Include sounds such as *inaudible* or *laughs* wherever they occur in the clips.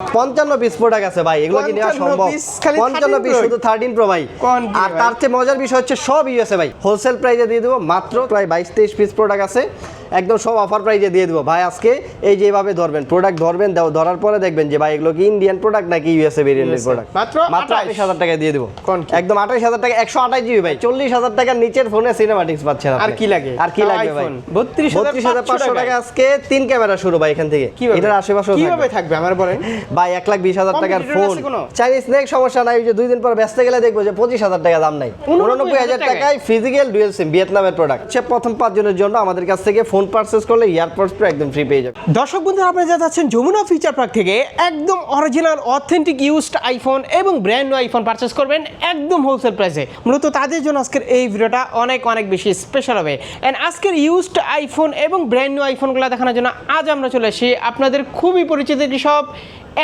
পঞ্চান্ন piece product আছে ভাই এগুলো কি নেওয়া সম্ভব? পঞ্চান্ন পিস? শুধু থার্টিন প্রো ভাই। আর তার চেয়ে মজার বিষয় হচ্ছে সব আছে ভাই হোলসেল প্রাইসে দিয়ে দেবো মাত্র প্রায় বাইশ তেইশ পিস প্রোডাক্ট আছে। একদম সব অফার প্রাইসে দিয়ে দেবো। ভাই আজকে এই যেভাবে ধরবেন প্রোডাক্ট ধরবেন ধরার পরে দেখবেন যে ভাই এগুলো কি ইন্ডিয়ান প্রোডাক্ট নাকি ইউএসএ ভেরিয়েন্টের প্রোডাক্ট মাত্র মাত্র আঠাশ। হাজার টাকা দিয়ে দেবো। একদম আঠাশ হাজার টাকা একশো আঠাশ জিবি ভাই। চল্লিশ হাজার টাকার নিচের ফোনে সিনেমাটিক্স পাচ্ছেন আর কি লাগে? আর কি লাগবে ভাই? iPhone, 32,500 পাঁচশো টাকা আজকে তিন ক্যামেরা শুরু ভাই এখান থেকে। এটার আশেপাশে কীভাবে থাকবে আমার বলেন *laughs* ভাই এক লাখ বিশ হাজার টাকার ফোন চাইনিজ নেক সমস্যা নাই যে দুই দিন পর ব্যস্ত গেলে দেখব যে পঁচিশ হাজার টাকা দাম নাই। উননব্বই হাজার টাকায় ফিজিক্যাল ডুয়েল সিম ভিয়েতনামের প্রোডাক্ট সে প্রথম পাঁচজনের জন্য আমাদের কাছ থেকে ফোন পারচেস করলে ইয়ারপডস প্রো একদম ফ্রি পেয়ে যাবে দর্শক বন্ধুরা আপনারা যা যাচ্ছেন যমুনা ফিচার পার্ক থেকে একদম অরিজিনাল অথেন্টিক ইউজড আইফোন এবং ব্র্যান্ড নিউ আইফোন পারচেস করবেন একদম হোলসেল প্রাইসে মূলত তাদের জন্য আজকের এই ভিডিওটা অনেক অনেক বেশি স্পেশাল হবে। অ্যান্ড আজকের ইউজড আইফোন এবং ব্র্যান্ড নিউ আইফোনগুলো দেখানোর জন্য আজ আমরা চলে আসি আপনাদের খুবই পরিচিত একটি সব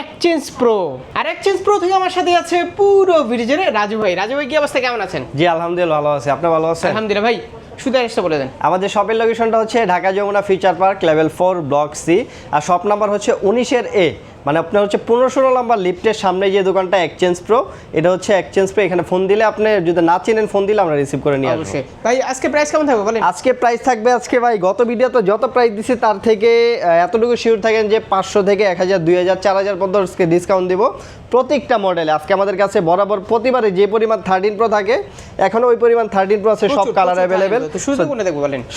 এক্সচেঞ্জ প্রো আর এক্সচেঞ্জ প্রো থেকে আমার সাথে আছে পুরো ভিডিওজের রাজু ভাই। রাজু ভাই কি অবস্থা? কেমন আছেন? জি আলহামদুলিল্লাহ ভালো আছে। আপনি ভালো আছেন? আলহামদুলিল্লাহ ভাই। শুধু অ্যাড্রেসটা বলে দেন। আমাদের শপের লোকেশনটা হচ্ছে Dhaka Jamuna future park level four block C আর শপ নাম্বার হচ্ছে উনিশের এ মানে আপনার হচ্ছে পনেরো ষোলো নাম্বার লিফটের সামনে যে দোকানটা এক্সচেঞ্জ প্রো এটা হচ্ছে এক্সচেঞ্জ প্রো এখানে ফোন দিলে আপনি যদি না চিনেন ফোন দিলে আমরা রিসিভ করে নিয়ে আসব। ভাই আজকে প্রাইস কেমন থাকবে বলেন? আজকে প্রাইস থাকবে আজকে ভাই গত ভিডিও তো যত প্রাইস দিছি তার থেকে এতটুকু শিওর থাকেন যে পাঁচশো থেকে এক হাজার দুই হাজার চার হাজার পর্যন্ত আজকে ডিসকাউন্ট দেবো। প্রত্যেকটা মডেলে আজকে আমাদের কাছে বরাবর প্রতিবারে যে পরিমাণ থার্টিন প্রো থাকে এখনও ওই পরিমাণ থার্টিন প্রো আছে সব কালার অ্যাভেলেবেল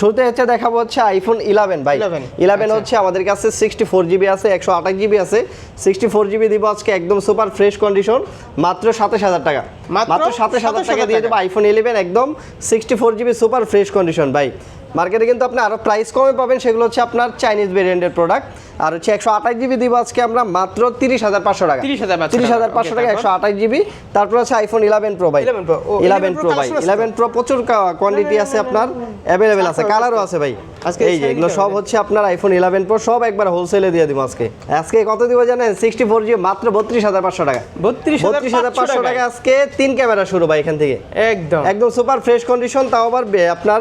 শুরুতে হচ্ছে দেখাবো হচ্ছে আইফোন ইলেভেন ভাই। ইলেভেন আচ্ছা। হচ্ছে আমাদের কাছে সিক্সটি ফোর জিবি আছে একশো আঠাশ জিবি আছে। সিক্সটি ফোর জিবি দিব আজকে একদম সুপার ফ্রেশ কন্ডিশন মাত্র সাতাশ হাজার টাকা। মাত্র সাথে সাতাশ হাজার টাকা দিয়ে দেবো আইফোন ইলেভেন একদম sixty four GB super fresh condition ভাই। মার্কেটে কিন্তু আপনি আরও প্রাইস কমে পাবেন সেগুলো হচ্ছে আপনার চাইনিজ ভেরিয়েন্টের প্রোডাক্ট আর হচ্ছে একশো আঠাশ জিবি দিব আজকে আমরা মাত্র তিরিশ হাজার পাঁচশো টাকা। 30,500 তিরিশ হাজার পাঁচশো টাকা একশো আঠাশ জিবি তারপর আছে আইফোন ইলেভেন প্রো ভাই। 11 Pro, ও, ইলেভেন প্রো ভাই? ইলেভেন প্রো প্রচুর কোয়ান্টিটি আছে আপনার। অ্যাভেলেবেল আছে কালারও আছে। ভাই। আজকে এই যে এগুলো সব। হচ্ছে আপনার আইফোন ইলেভেন প্রো সব একবার হোলসেলে দিয়ে দিব আজকে। আজকে কত দিব জানেন? সিক্সটি ফোর জিবি মাত্র বত্রিশ হাজার পাঁচশো টাকা। বত্রিশ বত্রিশ হাজার পাঁচশো টাকা আজকে তিন ক্যামেরা শুরু ভাই এখান থেকে। একদম। একদম সুপার ফ্রেশ কন্ডিশন তাও আবার আপনার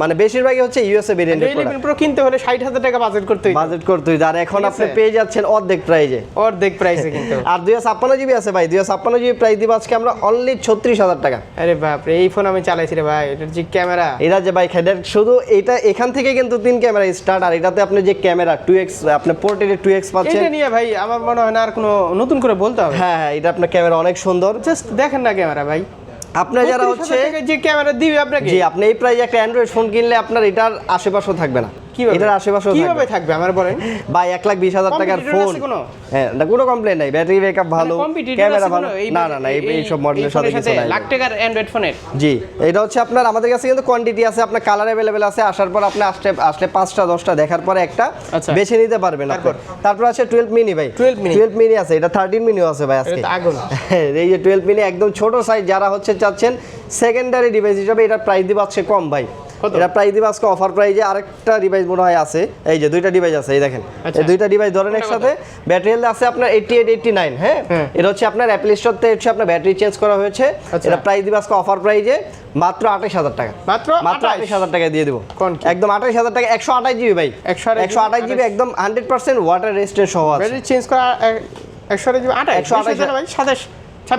মানে বেশিরভাগই হচ্ছে ইউএসএ ভেরিয়েন্টের ইলেভেন প্রো কিনতে হলে ষাট হাজার টাকা বাজেট করতে হইতো। বাজেট করতে হইতো। আর এখন আপনি পেয়ে যাচ্ছেন অর্ধেক প্রাইজে অর্ধেক প্রাইসে কিন্তু *laughs* আর দুই ছাপ্পান্ন জিবি আছে ভাই। দুই ছাপ্পান্ন জিবি প্রাইস দিব আজকে আমরা অনলি ছত্রিশ হাজার টাকা। আরে বাপ রে এই ফোন আমি চালাইছি রে ভাই। এটার যে ক্যামেরা এটা যে ভাই হেডের শুধু এটা এখান থেকে কিন্তু তিন ক্যামেরা স্টার্ট আর এটাতে আপনি যে ক্যামেরা টু এক্স আপনি পোর্টের টু এক্স পাচ্ছেন এটা নিয়ে ভাই আমার মনে হয় না আর কোনো নতুন করে বলতে হবে। হ্যাঁ হ্যাঁ এটা আপনার ক্যামেরা অনেক সুন্দর। জাস্ট দেখেন না ক্যামেরা ভাই। আপনার যারা হচ্ছে যে ক্যামেরা দিবে আপনাকে। জি আপনি এই প্রাইজে একটা অ্যান্ড্রয়েড ফোন কিনলে আপনার এটার আশেপাশেও থাকবে না। এটার আশেপাশেও কীভাবে থাকবে? আমার বলেন। ভাই এক লাখ বিশ হাজার টাকার ফোন হ্যাঁ কোনো কমপ্লেন নাই। ব্যাটারি ব্যাকআপ ভালো ক্যামেরা ভালো। না না না এই সব মডেলের সাথে কিছু নাই। লাখ টাকার অ্যান্ড্রয়েড ফোনের জি এটা হচ্ছে আপনার আমাদের কাছে কিন্তু কোয়ান্টিটি আছে আপনার কালার অ্যাভেলেবেল আছে। আসার পর আপনি আসলে আসলে পাঁচটা দশটা দেখার পরে একটা আচ্ছা। বেছে নিতে পারবেন। তারপর? আছে টুয়েলভ মিনি ভাই। 12 mini? টুয়েলভ মিনি আছে এটা থার্টিন মিনিও আছে ভাই আজকে। এটা। হ্যাঁ, এই যে টুয়েলভ মিনি একদম ছোট সাইজ যারা হচ্ছে চাচ্ছেন সেকেন্ডারি ডিভাইস হিসাবে এটার প্রাইস দিব আজকে কম ভাই? এটা প্রাইস দিব আজকে অফার প্রাইজে আরেকটা ডিভাইস মনে হয় আছে। এই যে দুইটা ডিভাইস আছে এই দেখেন। আচ্ছা। এই দুইটা ডিভাইস ধরেন একসাথে ব্যাটারি হেলথ আছে আপনার এইটটি এইট এইটটি নাইন হ্যাঁ? হ্যাঁ। এটা হচ্ছে আপনার অ্যাপল স্টোরতে হচ্ছে আপনার ব্যাটারি চেঞ্জ করা হয়েছে। আচ্ছা। এটা প্রাইস দিব আজকে অফার প্রাইজে মাত্র আঠাশ হাজার টাকা। মাত্র মাত্র 28,000 আঠাশ হাজার টাকা দিয়ে দেবো। কোন একদম আঠাশ হাজার টাকা একশো আঠাশ জিবি ভাই। 128 একশো আঠাশ জিবি একদম হান্ড্রেড পার্সেন্ট ওয়াটার রেজিস্ট্যান্ট সহ আছে। ব্যাটারি চেঞ্জ করা একশো জিবি আঠাশ 128 ভাই? সাতাশ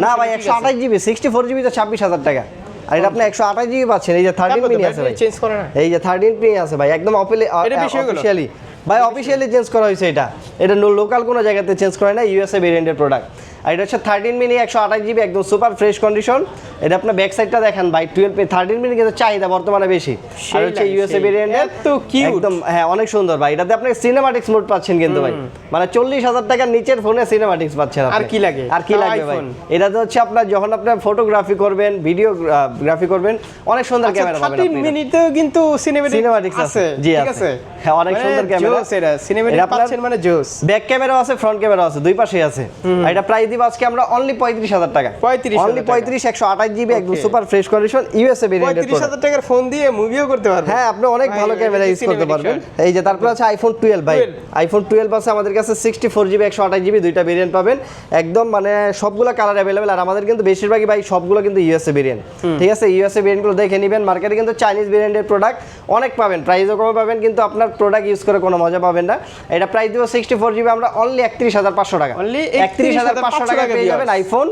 না ভাই একশো আঠাশ জিবি সিক্সটি ফোর জিবি তো ছাব্বিশ হাজার টাকা। আর এটা আপনি একশো আঠাশ জিবি পাচ্ছেন এই যে থার্টিন মিনি আছে ভাই। চেঞ্জ করে না এই যে থার্টিন মিনি আছে ভাই একদম অফিসিয়ালি ভাই অফিসিয়ালি চেঞ্জ করা হয়েছে এটা। এটা লোকাল কোনো জায়গাতে চেঞ্জ করে না ইউএসএ ভেরিয়েন্টের প্রোডাক্ট আর এটা হচ্ছে থার্টিন মিনি একশো আঠাশ জিবি একদম সুপার ফ্রেশ কন্ডিশন এটা আপনার ব্যাক সাইডটা দেখেন ভাই টুয়েলভ থার্টিন মিনি কিন্তু চাহিদা বর্তমানে বেশি। আর হচ্ছে ইউএসএ। ভেরিয়েন্টের এত cute। একদম হ্যাঁ অনেক সুন্দর ভাই। এটাতে আপনি সিনেমাটিক্স মোড পাচ্ছেন কিন্তু ভাই। মানে চল্লিশ হাজার টাকার নিচের ফোনে সিনেমাটিক্স পাচ্ছেন আর কি লাগে? আর কি লাগবে ভাই? এটাতে হচ্ছে আপনার যখন আপনার ফটোগ্রাফি করবেন ভিডিওগ্রাফি করবেন অনেক সুন্দর ক্যামেরা পাবেন থার্টিন আপনি। মিনিটেও কিন্তু সিনেমেটিক সিনেমাটিক্স আছে। জি আছে। আছে। হ্যাঁ অনেক সুন্দর ক্যামেরা জোস এটা। সিনেমেটিক পাচ্ছেন মানে জোস ব্যাক ক্যামেরাও আছে ফ্রন্ট ক্যামেরাও আছে দুই পাশেই আছে। আর এটা প্রাইস দিব আজকে আমরা অনলি পঁয়ত্রিশ হাজার টাকা। 35,000 অনলি। পঁয়ত্রিশ একশো আঠাশ জিবি একদম সুপার ফ্রেশ কন্ডিশন ইউএসএ পঁয়ত্রিশ ভেরিয়েন্টের হাজার টাকার ফোন দিয়ে মুভিও করতে পারবেন। হ্যাঁ আপনি অনেক ভালো ক্যামেরা ইউজ করতে পারবেন। এই যে তারপর আছে আইফোন টুয়েলভ ভাই। আইফোন টুয়েলভ আছে আমাদের কাছে সিক্সটি ফোর জিবি একশো আঠাশ জিবি দুইটা ভেরিয়েন্ট পাবেন। একদম মানে সবগুলো কালার অ্যাভেলেবেল আর আমাদের কিন্তু বেশিরভাগই ভাই সবগুলো কিন্তু ইউএসএ ভেরিয়েন্ট ঠিক আছে? ইউএসএ ভেরিয়েন্টগুলো দেখে নেবেন। মার্কেটে কিন্তু চাইনিজ ভেরিয়েন্টের প্রোডাক্ট অনেক পাবেন। প্রাইসও কমে পাবেন কিন্তু আপনার প্রোডাক্ট ইউজ করে কোনো মজা পাবেন না। এটা প্রাইস দিব সিক্সটি ফোর জিবি আমরা অনলি একত্রিশ হাজার পাঁচশো টাকা। Only একত্রিশ হাজার পাঁচশো টাকা পেয়ে যাবেন আইফোন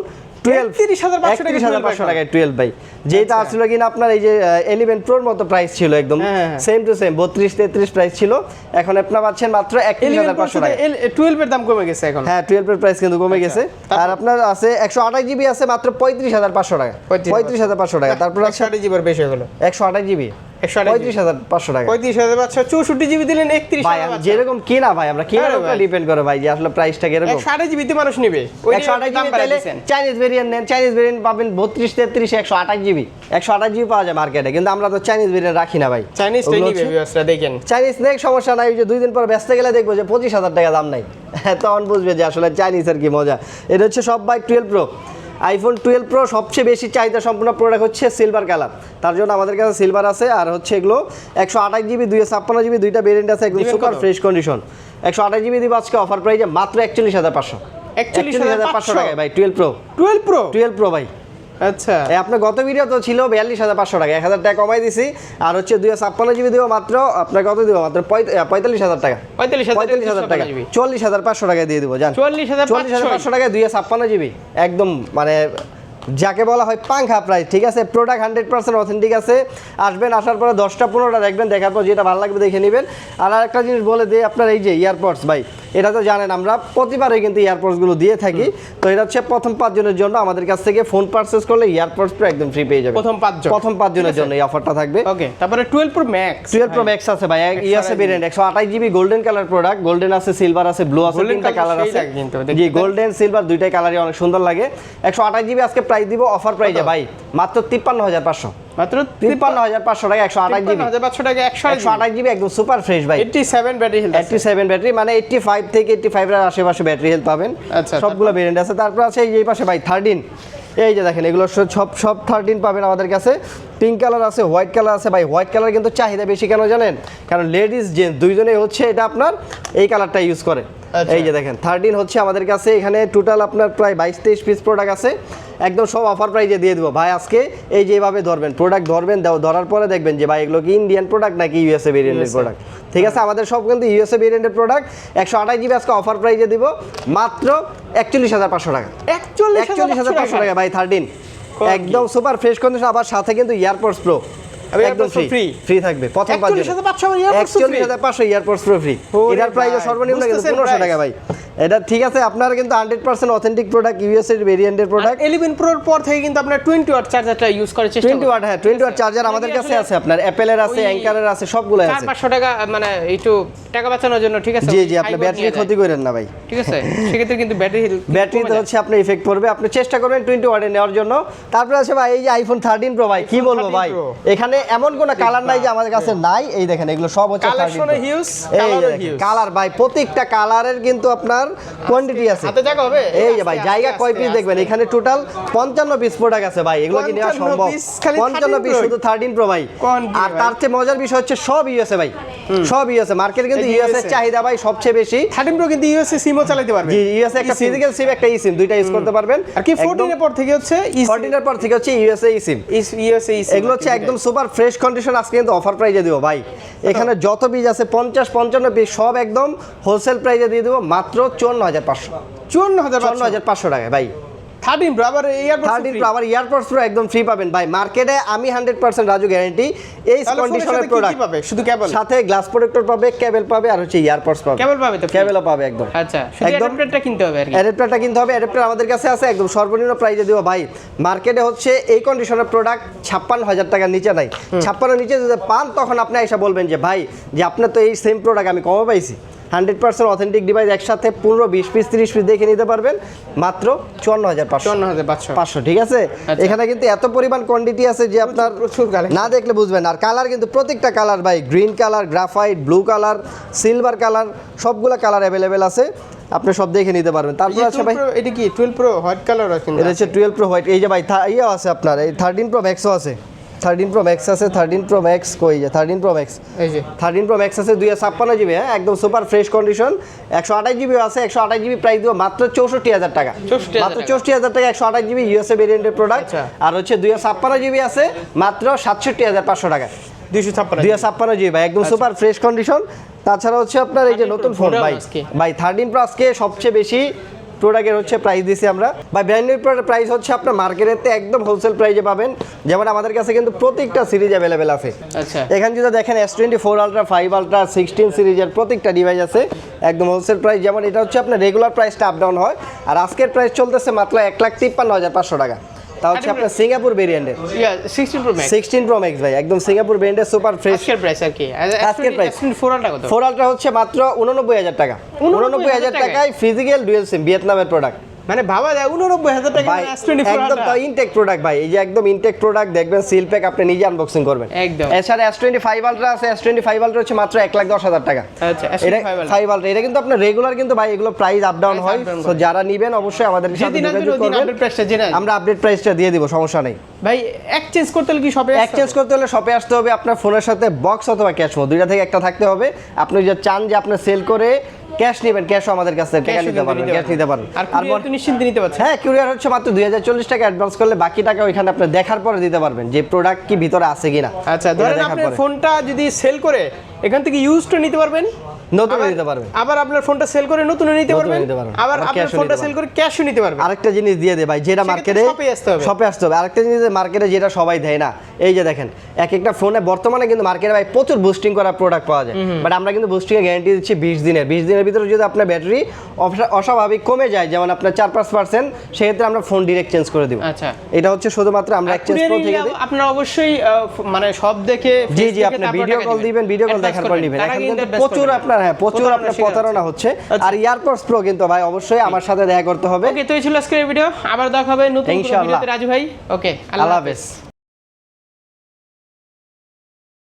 টুয়েলভ 31,500 টাকা 31,500 টাকায় টুয়েলভ ভাই। যেটা আসছিল কিনা আপনার এই যে ইলেভেন প্রোর মতো প্রাইস ছিল একদম। হ্যাঁ, হ্যাঁ, হ্যাঁ। সেম টু সেম বত্রিশ তেত্রিশ প্রাইস ছিল। এখন আপনার পাচ্ছেন মাত্র একত্রিশ হাজার পাঁচশো টাকা। টুয়েলভের দাম কমে গেছে এখন। হ্যাঁ টুয়েলভের প্রাইস কিন্তু কমে গেছে। তারপর? আর আপনার আছে একশো আঠাশ জিবি আছে মাত্র পঁয়ত্রিশ হাজার পাঁচশো টাকা। পঁয়ত্রিশ হাজার পাঁচশো টাকা। তারপর একশো আঠাশ জিবির বেশি হলো। একশো আঠাশ জিবি 128 পঁয়ত্রিশ হাজার পাঁচশো টাকা। পঁয়ত্রিশ হাজার পাঁচশো চৌষট্টি জিবি দিলেন একত্রিশ যেরকম কিনা ভাই আমরা কিনার উপরে ডিপেন্ড করে ভাই যে আসলে প্রাইসটা কীরকম। একশো আঠাশ জিবিতে মানুষ নিবে। একশো আঠাশ জিবি তাহলে চাইনিজ ভেরিয়েন্ট নেন চাইনিজ ভেরিয়েন্ট পাবেন বত্রিশ তেত্রিশ একশো আঠাশ জিবি একশো আঠাশ জিবি পাওয়া যায় মার্কেটে কিন্তু আমরা তো চাইনিজ ভেরিয়েন্ট রাখি না ভাই। দেখেন। চাইনিজ নেই সমস্যা নাই যে দুই দিন পর ব্যস্ত গেলে দেখব যে পঁচিশ হাজার টাকা দাম নাই। *laughs* তখন বুঝবে যে আসলে চাইনিজের কি মজা। এটা হচ্ছে সব by twelve pro iPhone twelve pro সবচেয়ে বেশি চাহিদা সম্পূর্ণ প্রোডাক্ট হচ্ছে সিলভার কালার তার জন্য আমাদের কাছে সিলভার আছে আর হচ্ছে এগুলো একশো আঠাশ জিবি দুইশো ছাপ্পান্ন জিবি দুইটা ভেরিয়েন্ট আছে একদম সুপার ফ্রেশ কন্ডিশন একশো আঠাশ জিবি দিব আজকে অফার প্রাইজে মাত্র একচল্লিশ হাজার পাঁচশো। 41,500 টাকায় ভাই twelve pro twelve pro twelve pro ভাই। আচ্ছা। আপনার গত ভিডিও তো ছিল বিয়াল্লিশ হাজার পাঁচশো টাকা এক হাজার টাকা কমাই দিছি। আর হচ্ছে দুই ছাপ্পান্ন জিবি দিব মাত্র আপনার কত দিব? মাত্র পঁয়ত- পঁয়তাল্লিশ হাজার টাকা। পঁয়তাল্লিশ পঁয়তাল্লিশ হাজার টাকা। জিবি চল্লিশ হাজার পাঁচশো টাকা দিয়ে দিব জান। চল্লিশ হাজার চল্লিশ হাজার পাঁচশো টাকায় দুই ছাপ্পান্ন জিবি একদম মানে যাকে বলা হয় পাংখা প্রাইস ঠিক আছে? প্রোডাক্ট হান্ড্রেড পার্সেন্ট অথেন্টিক আছে। আসবেন আসার পরে দশটা পনেরোটা দেখবেন দেখার পর যেটা ভালো লাগবে দেখে নেবেন। আর একটা জিনিস বলে দিই আপনার এই যে ইয়ারপডস ভাই। এটা তো জানেন আমরা প্রতিবারই কিন্তু ইয়ারপডসগুলো দিয়ে থাকি। তো এটা হচ্ছে প্রথম পাঁচজনের জন্য আমাদের কাছ থেকে ফোন পারচেস করলে ইয়ারপডস পুরো একদম ফ্রি পেয়ে যাবে প্রথম পাঁচজন। প্রথম পাঁচজনের জন্য এই অফারটা থাকবে। ওকে তারপরে twelve pro max twelve pro max আছে ভাই ইএসএ ভেরিয়েন্ট একশো আঠাশ GB golden colour product golden আছে সিলভার আছে ব্লু আছে তিনটা কালার আছে। জি গোল্ডেন সিলভার দুইটাই কালারই অনেক সুন্দর লাগে। একশো আঠাশ জিবি আজকে প্রাইস দিব অফার প্রাইজে ভাই মাত্র তিপ্পান্ন হাজার পাঁচশো। মাত্র তিপ্পান্ন হাজার পাঁচশো টাকা একশো আঠাশ জিবি। হাজার পাঁচশো টাকা একশো একশো আঠাশ জিবি। একদম সুপার ফ্রেশ ভাই। Eighty seven battery health eighty seven battery মানে এইটটি ফাইভ থেকে এইটটি ফাইভের আশেপাশে ব্যাটারি হেলথ পাবেন। আচ্ছা, সবগুলো ভেরিয়েন্ট আছে। তারপর আছে এই পাশে ভাই থার্টিন এই যে দেখেন এগুলো সব- সব থার্টিন পাবেন আমাদের কাছে। পিঙ্ক কালার আছে হোয়াইট কালার আছে। ভাই হোয়াইট কালার কিন্তু চাহিদা বেশি কেন জানেন? কারণ লেডিস জেন্টস দুইজনেই হচ্ছে এটা আপনার এই কালারটা ইউজ করে। আচ্ছা। এই যে দেখেন থার্টিন হচ্ছে আমাদের কাছে এখানে টোটাল আপনার প্রায় বাইশ তেইশ পিস প্রোডাক্ট আছে। একদম সব অফার প্রাইজে দিয়ে দেবো। ভাই আজকে এই যে এভাবে ধরবেন প্রোডাক্ট ধরবেন ধরার পরে দেখবেন যে ভাই এগুলো কি ইন্ডিয়ান প্রোডাক্ট নাকি ইউএসএ ভেরিয়েন্টের প্রোডাক্ট ঠিক আছে আমাদের সব কিন্তু ইউএসএ ভেরিয়েন্টের প্রোডাক্ট একশো আঠাশ জিবি আজকে অফার প্রাইজে দিব মাত্র একচল্লিশ হাজার পাঁচশো টাকা। একচল্লিশ একচল্লিশ হাজার পাঁচশো টাকা ভাই থার্টিন একদম সুপার ফ্রেশ কন্ডিশন আবার সাথে কিন্তু ইয়ারপোর্টস প্রো একদম ফ্রি ফ্রি থাকবে। প্রথম পাঁচ 41,500 আবার AirPods Pro free? একচল্লিশ হাজার পাঁচশো ইয়ারপোর্টস প্রো ফ্রি এটার প্রাইস সর্বনিম্ন কিন্তু বুঝতেছেন পনেরোশো টাকা ভাই। এটা ঠিক আছে আপনারা কিন্তু হান্ড্রেড পার্সেন্ট অথেন্টিক প্রোডাক্ট ইউএসএর ভেরিয়েন্টের প্রোডাক্ট ইলেভেন প্রোর পর থেকে কিন্তু আপনার টোয়েন্টি ওয়াট চার্জারটা ইউজ করার চেষ্টা টোয়েন্টি ওয়াট হ্যাঁ টোয়েন্টি ওয়াট চার্জার আমাদের কাছে আছে আপনার অ্যাপেলের আছে অ্যাঙ্কারের আছে সবগুলো আছে। পাঁচশো টাকা মানে একটু টাকা বাঁচানোর জন্য ঠিক আছে? জি জি আপনি ব্যাটারি ক্ষতি করেন না ভাই। ঠিক আছে? সেক্ষেত্রে কিন্তু ব্যাটারি ব্যাটারিতে *laughs* হচ্ছে আপনার ইফেক্ট পড়বে। আপনি চেষ্টা করবেন টোয়েন্টি ওয়ার্ডে নেওয়ার জন্য। তারপরে আছে ভাই এই যে আইফোন থার্টিন প্রো ভাই কি বলব ভাই? এখানে এমন কোনো কালার নাই যে আমাদের কাছে নাই। এই দেখেন এগুলো সব হচ্ছে কালার ভাই প্রত্যেকটা কালারের কিন্তু আপনার কোয়ান্টিটি আছে। হাতে জায়গা হবে? এই যে ভাই জায়গা কয় পিস দেখবেন? এখানে টোটাল পঞ্চান্ন পিস প্রোডাক্ট আছে ভাই এগুলো কি নেওয়া সম্ভব। পঞ্চান্ন পিস শুধু থার্টিন প্রো ভাই। আর তার চেয়ে মজার বিষয় হচ্ছে সব ইউএসএ ভাই। সব ইউএসএ মার্কেট কিন্তু ইউএসএ চাহিদা ভাই সবচেয়ে বেশি। থার্টিন প্রো কিন্তু ইউএসএ সিমও চালাতে পারবে। জি ইউএসএ একটা ফিজিক্যাল সিম একটা ই সিম দুইটা ইউজ করতে পারবেন। আর কি 14 এর পর থেকে হচ্ছে ফোরটিনের পর থেকে হচ্ছে ইউএসএ ই সিম ইউএসএ এগুলো হচ্ছে একদম সুপার ফ্রেশ কন্ডিশন আজকে কিন্তু অফার প্রাইজে দিব ভাই। এখানে যত বীজ আছে পঞ্চাশ পঞ্চান্ন পিস সব একদম হোলসেল প্রাইজে দিয়ে দেবো। মাত্র চুয়ান্ন হাজার পাঁচশো। চুয়ান্ন হাজার চুয়ান্ন হাজার পাঁচশো টাকায় ভাই। থার্টিন প্রো আবার এয়ারপোর্ট থার্টিন প্রো আবার প্রো একদম ফ্রি পাবেন। ভাই মার্কেটে আমি হান্ড্রেড পার্সেন্ট রাজু গ্যারেন্টি এই কন্ডিশনের প্রোডাক্ট পাবে? শুধু কেবল সাথে গ্লাস প্রোটেক্টর পাবে কেবল পাবে আর হচ্ছে পাবে। কেবল পাবে তো কেবলও পাবে একদম। আচ্ছা একদম। অ্যাডাপ্টারটা কিনতে হবে আর অ্যাডাপ্টারটা কিনতে হবে অ্যাডাপ্টার আমাদের কাছে আছে একদম সর্বনিম্ন প্রাইজে দিব। ভাই মার্কেটে হচ্ছে এই কন্ডিশনের প্রোডাক্ট ছাপ্পান্ন হাজার টাকার নিচে নাই। ছাপ্পান্ন নিচে যদি পান তখন আপনি এসে বলবেন যে ভাই যে আপনার তো এই সেম প্রোডাক্ট আমি কমে পাইছি। হান্ড্রেড পার্সেন্ট অথেন্টিক ডিভাইস একসাথে পনেরো বিশ পিস তিরিশ পিস দেখে নিতে পারবেন। মাত্র চুয়ান্ন হাজার পাঁচশো। চুয়ান্ন হাজার পাঁচশো। পাঁচশো ঠিক আছে? আচ্ছা। এখানে কিন্তু এত পরিমাণ কোয়ান্টিটি আছে যে আপনার প্রচুর। না দেখলে বুঝবেন আর কালার কিন্তু প্রত্যেকটা কালার ভাই green colour graphite blue colour silver colour সবগুলো কালার অ্যাভেলেবেল আছে। আপনি সব দেখে নিতে পারবেন। তারপর আছে ভাই এটা কি টুয়েলভ প্রো হোয়াইট কালার আছে এটা হচ্ছে টুয়েলভ প্রো হোয়াইট এই যে ভাই থা- ইয়েও আছে আপনার এই থার্টিন প্রো ম্যাক্সও আছে। থার্টিন প্রো ম্যাক্স আছে থার্টিন প্রো ম্যাক্স কই যে থার্টিন প্রো ম্যাক্স এই যে। থার্টিন প্রো ম্যাক্স আছে দুই ছাপ্পান্ন জিবি হ্যাঁ? একদম সুপার ফ্রেশ কন্ডিশন একশো আঠাশ জিবি আছে একশো আঠাশ জিবি প্রাইস দিব মাত্র চৌষট্টি হাজার টাকা। মাত্র। চৌষট্টি হাজার টাকা একশো আঠাশ জিবি ইউএসএ ভেরিয়েন্টের প্রোডাক্ট। আর হচ্ছে দুই ছাপ্পান্ন জিবি আছে মাত্র সাতষট্টি হাজার পাঁচশো টাকা। দুইশো ছাপ্পান্ন দুই ছাপ্পান্ন জিবি ভাই একদম সুপার ফ্রেশ কন্ডিশন তাছাড়া হচ্ছে আপনার এই যে নতুন ফোন ভাই। ভাই থার্টিন আজকে সবচেয়ে বেশি প্রোডাক্টের হচ্ছে প্রাইস দিছি আমরা। বা ব্র্যান্ডেড প্রাইস হচ্ছে আপনার মার্কেটেতে একদম হোলসেল প্রাইসে পাবেন। যেমন আমাদের কাছে কিন্তু প্রত্যেকটা সিরিজ অ্যাভেলেবেল আছে। আচ্ছা। এখানে যদি দেখেন S twenty four ultra five ultra sixteen সিরিজের প্রত্যেকটা ডিভাইস আছে। একদম হোলসেল প্রাইস যেমন এটা হচ্ছে আপনার রেগুলার প্রাইসটা আপ ডাউন হয়। আর আজকের প্রাইস চলতেছে মাত্র এক লাখ তিপ্পান্ন হাজার পাঁচশো টাকা। তা হচ্ছে আপনার সিঙ্গাপুর ভেরিয়েন্টের sixteen pro max sixteen pro max ভাই একদম সিঙ্গাপুর ভেরিয়েন্টের সুপার ফ্রেশ আজকের প্রাইস আর কি? আজকের প্রাইস ফোর আলটা কত? হচ্ছে মাত্র উননব্বই হাজার টাকা। 89,000 উননব্বই হাজার টাকায়? ফিজিক্যাল ডুয়েল সিম ভিয়েতনামের প্রোডাক্ট মানে ভাবা যায় উননব্বই হাজার টাকা একদম ইনটেক প্রোডাক্ট ভাই এই যে একদম ইনটেক প্রোডাক্ট দেখবেন সিল প্যাক আপনি নিজে আনবক্সিং করবেন। একদম। এছাড়া এস টোয়েন্টি ফাইভ আলট্রা আছে এস টোয়েন্টি ফাইভ আলট্রা হচ্ছে মাত্র এক লাখ দশ হাজার টাকা। আচ্ছা এটা ফাইভ আলট্রা এটা কিন্তু আপনার রেগুলার কিন্তু ভাই এগুলো প্রাইস আপ ডাউন হয়। তো যারা নিবেন অবশ্যই আমাদের সাথে যোগাযোগ করবেন। আপডেট প্রাইসটা আমরা আপডেট প্রাইসটা দিয়ে দিব সমস্যা নেই। ভাই এক্সচেঞ্জ করতে হলে কি শপে এক্সচেঞ্জ করতে হলে শপে আসতে হবে আপনার ফোনের সাথে বক্স অথবা ক্যাশ দুইটা থেকে একটা থাকতে হবে। আপনি যে চান যে আপনি সেল করে ক্যাশ নেবেন ক্যাশও আমাদের কাছে টাকা নিতে পারবেন ক্যাশ নিতে পারবেন। আর আর নিশ্চিন্ত নিতে পারছেন। হ্যাঁ কুরিয়ার হচ্ছে মাত্র দুই হাজার চল্লিশ টাকা অ্যাডভান্স করলে বাকি টাকা ওইখানে আপনি দেখার পরে দিতে পারবেন যে প্রোডাক্ট কি ভিতরে আছে কিনা। আচ্ছা ধরেন আপনি আপনার ফোনটা যদি সেল করে এখান থেকে ইউজড নিতে পারবেন? আবার- নিতে পারবেন। আবার আপনার ফোনটা সেল করে নতুনও নিতে পারবেন। আবার আপনার ফোনটা সেল করে ক্যাশও নিতে পারবেন। আরেকটা জিনিস দিয়ে দে ভাই যেটা মার্কেটে এ আসতে হবে। শপে আসতে হবে। আরেকটা জিনিস মার্কেটে যেটা সবাই দেয় না এই যে দেখেন এক একটা ফোনে বর্তমানে কিন্তু মার্কেটে ভাই প্রচুর বুস্টিং করা প্রোডাক্ট পাওয়া যায়। বাট আমরা কিন্তু বুস্টিং এর গ্যারান্টি দিচ্ছি বিশ দিনের। বিশ দিনের ভিতরে যদি আপনার ব্যাটারি অস্বাভাবিক কমে যায় যেমন আপনার চার পাঁচ পার্সেন্ট সেক্ষেত্রে আমরা ফোন ডিরেক্ট চেঞ্জ করে দিব। আচ্ছা। এটা হচ্ছে শুধুমাত্র আমরা এক্সচেঞ্জ প্রো থেকে আপনার অবশ্যই মানে সব দেখে জি জি আপনি ভিডিও কল দিবেন ভিডিও কল দেখার পর। নিবেন। তার এখন কিন্তু প্রচুর আপনার হ্যাঁ প্রচুর আপনার প্রতারণা হচ্ছে। আর ইয়ারপডস প্রো কিন্তু ভাই অবশ্যই আমার সাথে দেখা করতে হবে। ওকে তো এই ছিল আজকের ভিডিও আবার দেখা হবে নতুন ভিডিওতে। রাজু ভাই ওকে আল্লাহ হাফেজ।